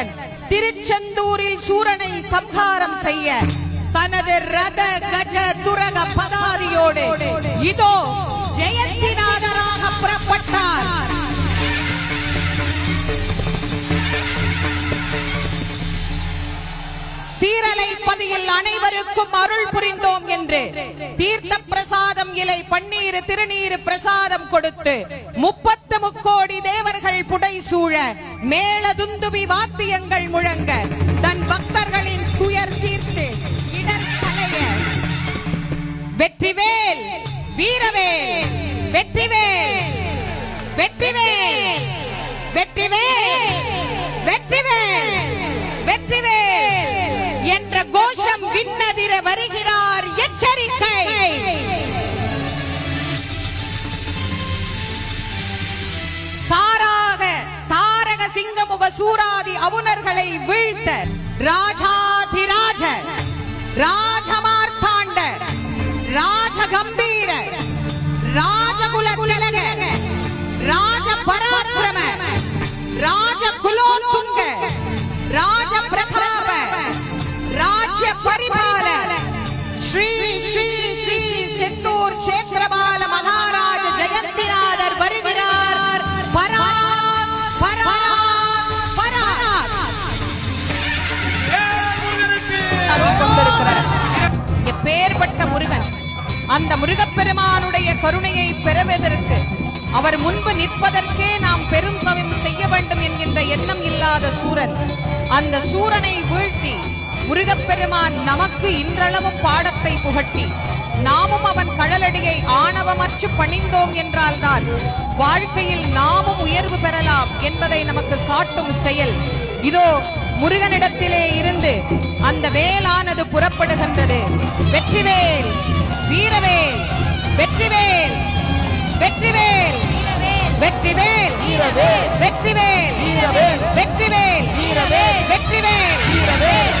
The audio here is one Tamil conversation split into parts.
வேலன் திருச்செந்தூரில் சூரனை சம்ஹாரம் செய்ய தனது ரத கஜ துரக பதாதியோடு இதோ ஜெயந்திநாதராக புறப்பட்டார். சீரலை பதியில் அனைவருக்கும் அருள் புரிந்தோம் என்று தீர்த்த பிரசாதம் இலை பன்னீர் திருநீர் பிரசாதம் கொடுத்து முப்பத்து முக்கோடி தேவ புடை சூழ மேல துந்துபி வாத்தியங்கள் முழங்க. தன் பக்தர்களின் துயர் தீர்த்து இடர் வெற்றிவேல் வீரவேல் வெற்றிவேல் வெற்றிவேல் வெற்றிவேல் வெற்றிவேல் வெற்றிவேல் என்ற கோஷம் விண்ணதிர வருகிறார். சிங்கமுக சூராதி அவுணர்களை வீழ்த்த ராஜாதிராஜ ராஜமார்த்தாண்ட ராஜகம்பீர ராஜகுல திலக ராஜ பராக்கிரம ராஜ குலோத்துங்க ராஜ பிரதாப ராஜ்ய பரிபால அந்த முருகப்பெருமானுடைய கருணையை பெறுவதற்கு அவர் முன்பு நிற்பதற்கே நாம் பெரும் தவம் செய்ய வேண்டும் என்கின்ற எண்ணம் இல்லாத சூரன் அந்த சூரனை வீழ்த்தி முருகப்பெருமான் நமக்கு இன்றளவும் பாடத்தை புகட்டி நாமும் அவன் கழலடியை ஆணவமற்று பணிந்தோம் என்றால்தான் வாழ்க்கையில் நாமும் உயர்வு பெறலாம் என்பதை நமக்கு காட்டும் செயல். இதோ முருகனிடத்திலே இருந்து அந்த வேலானது புறப்படுகின்றது. வெற்றிவேல் வீரவேல் வெற்றிவேல் வெற்றிவேல் வெற்றிவேல் வெற்றிவேல் வெற்றிவேல் வெற்றிவேல் வெற்றிவேல்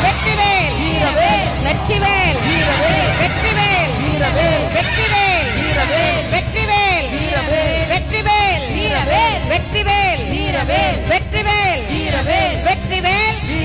நச்சிவேல்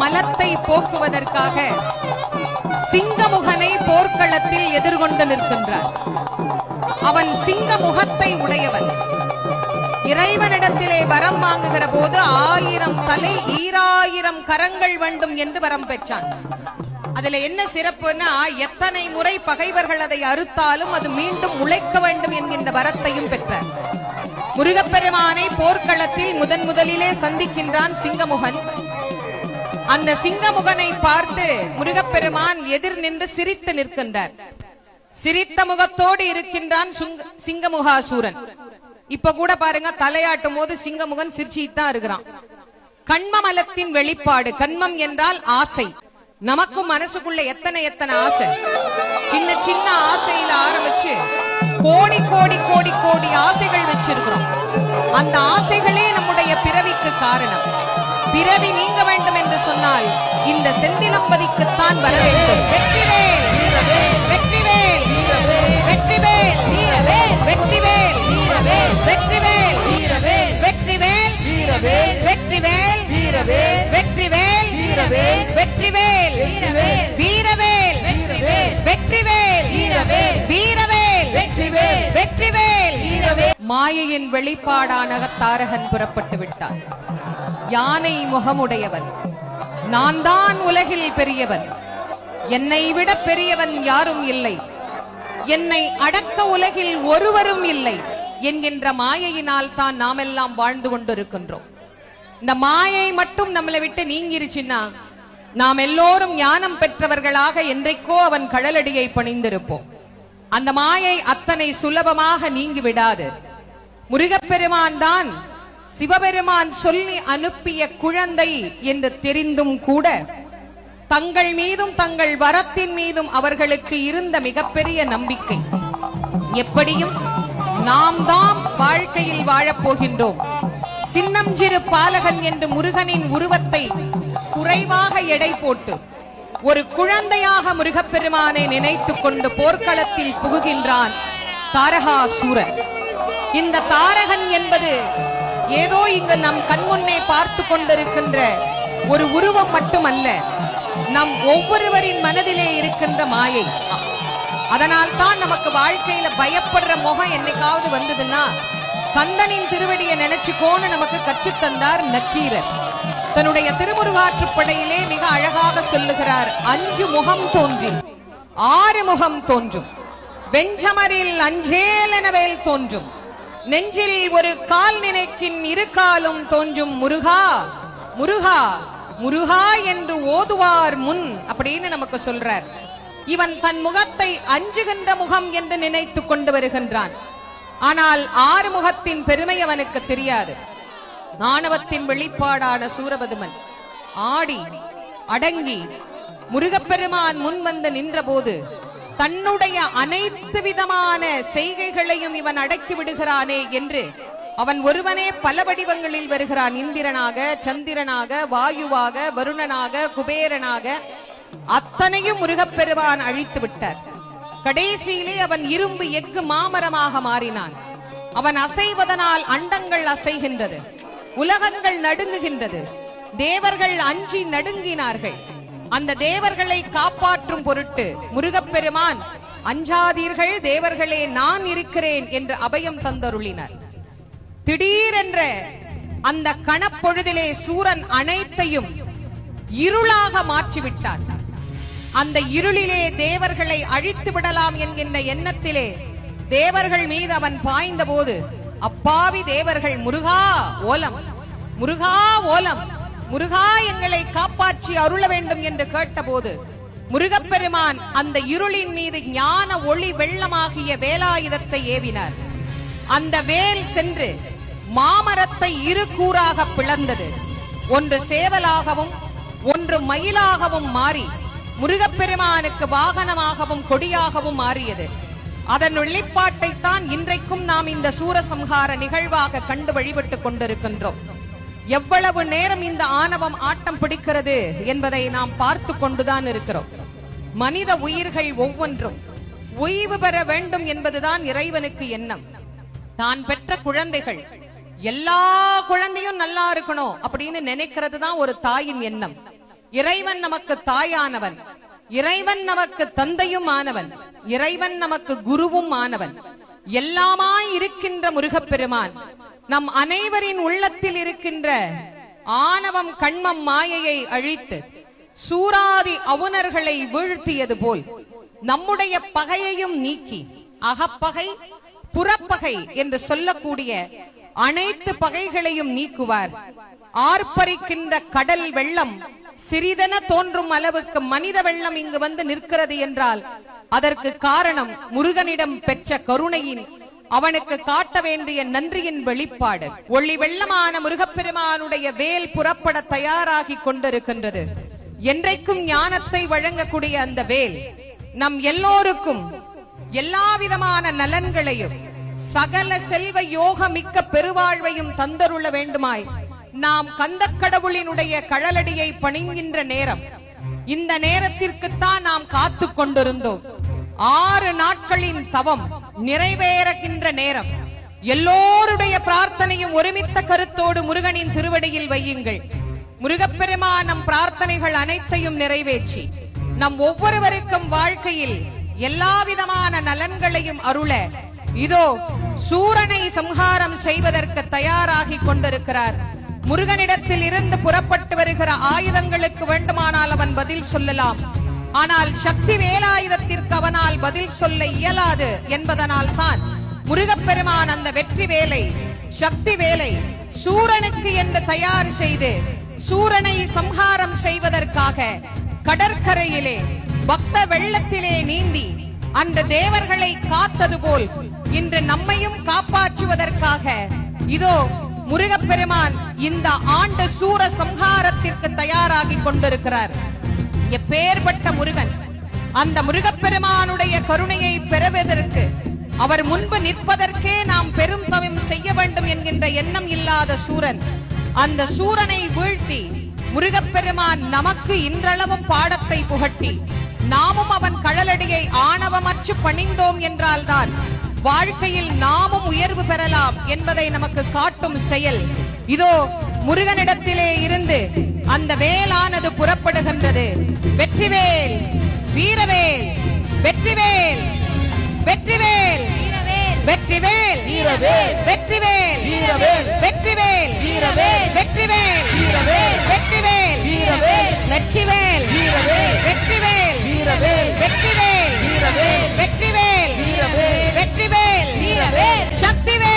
மலத்தை போக்குவதற்காக சிங்கமுகனை போர்க்களத்தில் எதிர்கொண்டு நிற்கின்றார். அவன் சிங்க முகத்தை உடையவன். இறைவனிடத்திலே வரம் வாங்குகிற போது ஆயிரம் தலை ஈராயிரம் கரங்கள் வேண்டும் என்று வரம் பெற்றான். அதுல என்ன சிறப்புன்னா எத்தனை முறை பகைவர்கள் அதை அறுத்தாலும் அது மீண்டும் உழைக்க வேண்டும் என்கின்ற வரத்தையும் பெற்றார். முருகப்பெருமானை போர்க்களத்தில் முதன் முதலிலே சந்திக்கின்றான் சிங்கமுகன். அந்த சிங்கமுகனை பார்த்து முருகப்பெருமான் எதிர் நின்று சிரித்து நிற்கின்றார். சிரித்த முகத்தோடு இருக்கின்றான் சுங்க- சிங்கமுகாசூரன். இப்ப கூட பாருங்க தலையாட்டும் போது சிங்கமுகன் சிரிச்சிட்டு தான் இருக்கிறான். கண்மமலத்தின் வெளிப்பாடு கண்மம் என்றால் ஆசை. நமக்கும் மனசுக்குள்ள எத்தனை எத்தனை ஆசை. சின்ன சின்ன ஆசையில ஆரம்பிச்சு கோடி கோடி கோடி கோடி ஆசைகள் வச்சிருக்கிறோம். அந்த ஆசைகளே நம்முடைய பிறவிக்கு காரணம். பிறவி நீங்க வேண்டும் என்று சொன்னால் இந்த செந்திலம்பதிக்குத்தான் வர வேண்டும். வெற்றிவேல் வெற்றிவேல் வெற்றிவேல் வெற்றிவேல் வெற்றிவேல் வெற்றிவேல் வெற்றிவேல் வெற்றிவேல் வெற்றிவேல் வீரவேல் வெற்றிவேல் வீரவேல் வெற்றிவேல் மாயையின் வெளிப்பாடான தாரகன் புறப்பட்டு விட்டான். யானை முகமுடையவன். நான் தான் உலகில் பெரியவன். என்னை விட பெரியவன் யாரும் இல்லை. என்னை அடக்க உலகில் ஒருவரும் இல்லை என்கின்ற மாயையினால் தான் நாமெல்லாம் வாழ்ந்து கொண்டிருக்கின்றோம். இந்த மாயை மட்டும் நம்மளை விட்டு நீங்கிருச்சுன்னா நாம் எல்லோரும் ஞானம் பெற்றவர்களாக என்றைக்கோ அவன் கடலடியை பணிந்திருப்போம். அந்த மாயை அத்தனை சுலபமாக நீங்கி விடாது முருகப்பெருமான் தான் சிவபெருமான் சொல்லி அனுப்பிய குழந்தை என்று தெரிந்தும் கூட தங்கள் மீதும் தங்கள் வரத்தின் மீதும் அவர்களுக்கு இருந்த மிகப்பெரிய நம்பிக்கை. எப்படியும் நாம் தாம் வாழ்க்கையில் வாழப் போகின்றோம் சின்னஞ்சிறு பாலகன் என்று முருகனின் உருவத்தை குறைவாக எடை போட்டு ஒரு குழந்தையாக முருகப்பெருமானை நினைத்துக் கொண்டு போர்க்களத்தில் புகுகின்றான் தாரகாசூரன். இந்த தாரகன் என்பது ஏதோ இங்கு நம் கண்முன்னே பார்த்து கொண்டிருக்கின்ற ஒரு உருவம் மட்டுமல்ல நம் ஒவ்வொருவரின் மனதிலே இருக்கின்ற மாயை. அதனால் தான் நமக்கு வாழ்க்கையில பயப்படுற முகம் என்னைக்காவது வந்ததுன்னா கந்தனின் திருவடியை நினைச்சுக்கோன்னு நமக்கு கற்றுத்தந்தார் நக்கீரர். தன்னுடைய திருமுருகாற்றுப்படையிலே மிக அழகாக சொல்லுகிறார் அஞ்சு முகம் தோன்றி ஆறு முகம் தோன்றும் வெஞ்சமரில் அஞ்சேலெனவேல் தோன்றும் நெஞ்சில் ஒரு கால் நினைக்கின் இரு காலும் தோன்றும் முருகா முருகா முருகா என்று ஓதுவார் முன் அப்படின்னு நமக்கு சொல்றார். இவன் தன் முகத்தை அஞ்சுகின்ற முகம் என்று நினைத்து கொண்டு வருகின்றான். ஆனால் ஆறு முகத்தின் பெருமை அவனுக்கு தெரியாது. மாணவத்தின் வெளிப்பாடான சூரபதுமன். ஆடி அடங்கி முருகப்பெருமான் முன் வந்து நின்றபோது தன்னுடைய அனைத்து விதமான செய்கைகளையும் இவன் அடக்கி விடுகிறானே என்று அவன் ஒருவனே பல வடிவங்களில் வருகிறான். இந்திரனாக சந்திரனாக வாயுவாக வருணனாக குபேரனாக. அத்தனையும் முருகப்பெருவான் அழித்து விட்டார். கடைசியிலே அவன் இரும்பு எஃகு மாமரமாக மாறினான். அவன் அசைவதனால் அண்டங்கள் அசைகின்றது. உலகங்கள் நடுங்குகின்றது. தேவர்கள் அஞ்சி நடுங்கினார்கள். அந்த தேவர்களை காப்பாற்றும் பொருட்டு முருகப்பெருமான் அஞ்சாதீர்கள் தேவர்களே நான் இருக்கிறேன் என்று அபயம் தந்தருளினர். திடீரென்ற அந்த கணப்பொழுதிலே சூரன் அனைத்தையும் இருளாக மாற்றிவிட்டார். அந்த இருளிலே தேவர்களை அழித்து விடலாம் என்கின்ற எண்ணத்திலே தேவர்கள் மீது அவன் பாய்ந்த போது அப்பாவி தேவர்கள் முருகா ஓலம் முருகா ஓலம் முருகா எங்களை காப்பாற்றி அருள வேண்டும் என்று கேட்டபோது முருகப்பெருமான் அந்த இருளின் மீது ஞான ஒளி வெள்ளமாகிய வேலாயுதத்தை ஏவினார். அந்த வேல் சென்று மாமரத்தை இரு கூறாக பிளந்தது. ஒன்று சேவலாகவும் ஒன்று மயிலாகவும் மாறி முருகப்பெருமானுக்கு வாகனமாகவும் கொடியாகவும் மாறியது. அதன் வெளிப்பாட்டைத்தான் இன்றைக்கும் நாம் இந்த சூரசம்ஹார நிகழ்வாக கண்டு வழிபட்டுக் கொண்டிருக்கின்றோம். எவ்வளவு நேரம் இந்த ஆணவம் ஆட்டம் பிடிக்கிறது என்பதை நாம் பார்த்து கொண்டுதான் இருக்கிறோம். மனித உயிர்கள் ஒவ்வொன்றும் ஓய்வு பெற வேண்டும் என்பதுதான் இறைவனுக்கு எண்ணம். தான் பெற்ற குழந்தைகள் எல்லா குழந்தையும் நல்லா இருக்கணும் அப்படின்னு நினைக்கிறது தான் ஒரு தாயின் எண்ணம். இறைவன் நமக்கு தாயானவன் இறைவன் நமக்கு தந்தையும் ஆனவன் இறைவன் நமக்கு குருவும் ஆனவன். எல்லாமாய் இருக்கின்ற முருகப்பெருமான் நம் அனைவரின் உள்ளத்தில் இருக்கின்ற ஆணவம் கண்மம் மாயையை அழித்து சூராதி அவுணர்களை வீழ்த்தியது போல் நம்முடைய பகையையும் நீக்கி அகப்பகை புறப்பகை என்று சொல்லக்கூடிய அனைத்து பகைகளையும் நீக்குவார். ஆர்ப்பரிக்கின்ற கடல் வெள்ளம் சிறிதென தோன்றும் அளவுக்கு மனித வெள்ளம் இங்கு வந்து நிற்கிறது என்றால் அதற்கு காரணம் முருகனிடம் பெற்ற கருணையின் அவனுக்கு காட்ட வேண்டிய நன்றியின் வெளிப்பாடு ஒளி வெள்ளமான முருகப்பெருமானுடைய வேல் புறப்பட தயாராகி கொண்டிருக்கின்றது. என்றைக்கும் ஞானத்தை வழங்கக்கூடிய அந்த வேல் நம் எல்லோருக்கும் எல்லா விதமான நலன்களையும் சகல செல்வ யோக மிக்க பெருவாழ்வையும் தந்தருள வேண்டுமாய் நாம் கந்த கடவுளினுடைய கழலடியை பணிங்கின்ற நேரம். இந்த நேரத்திற்குத்தான் நாம் காத்து கொண்டிருந்தோம். ஆறு நாட்களின் தவம் நிறைவேறுகின்ற நேரம். எல்லோருடைய பிரார்த்தனையும் ஒருமித்த கருத்தோடு முருகனின் திருவடியில் வையுங்கள். முருகப்பெருமான் நம் பிரார்த்தனைகள் அனைத்தையும் நிறைவேற்றி நம் ஒவ்வொருவருக்கும் வாழ்க்கையில் எல்லா விதமான நலன்களையும் அருள இதோ சூரனை சம்ஹாரம் செய்வதற்கு தயாராகி கொண்டிருக்கிறார். முருகனிடத்தில் இருந்து புறப்பட்டு வருகிற ஆயுதங்களுக்கு வேண்டுமானால் அவன் பதில் சொல்லலாம். ஆனால் சக்தி வேலாயுதத்திற்கு அவனால் பதில் சொல்ல இயலாது என்பதனால் தான் முருகப்பெருமான் அந்த வெற்றி வேலை சக்தி வேலை சூரனுக்கு என்று தயார் செய்து சூரனை சம்ஹாரம் செய்வதற்காக கடற்கரையிலே பக்த வெள்ளத்திலே நீந்தி அந்த தேவர்களை காத்தது போல் இன்று நம்மையும் காப்பாற்றுவதற்காக இதோ முருகப்பெருமான் இந்த ஆண்டு சூர சம்ஹாரத்திற்கு தயாராகி கொண்டிருக்கிறார். எப்பேற்பட்ட முருகன். அந்த முருகப்பெருமானுடைய கருணையை பெறுவதற்கு அவர் முன்பு நிற்பதற்கே நாம் பெரும் தவம் செய்ய வேண்டும் என்கின்ற எண்ணம் இல்லாத சூரன். அந்த சூரனை வீழ்த்தி முருகப்பெருமான் நமக்கு இன்றளவும் பாடத்தை புகட்டி நாமும் அவன் கழலடியை ஆணவமற்று பணிந்தோம் என்றால்தான் வாழ்க்கையில் நாமும் உயர்வு பெறலாம் என்பதை நமக்கு காட்டும் செயல். இதோ முருகனிடத்திலே இருந்து அந்த வேலானது புறப்படுகின்றது வெற்றிவேல் வீரவேல் வெற்றிவேல் வெற்றிவேல் வெற்றிவேல் வெற்றிவேல் வெற்றிவேல் வீரவேல் வெற்றிவேல் வீரவேல் வெற்றிவேல் வீரவேல் வெற்றிவேல் வீரவேல் வெற்றிவேல் வீரவேல் வெற்றிவேல் வீரவேல் வெற்றிவேல் வீரவேல் வெற்றிவேல் வீரவேல் வெற்றிவேல் வீரவேல் சக்திவேல்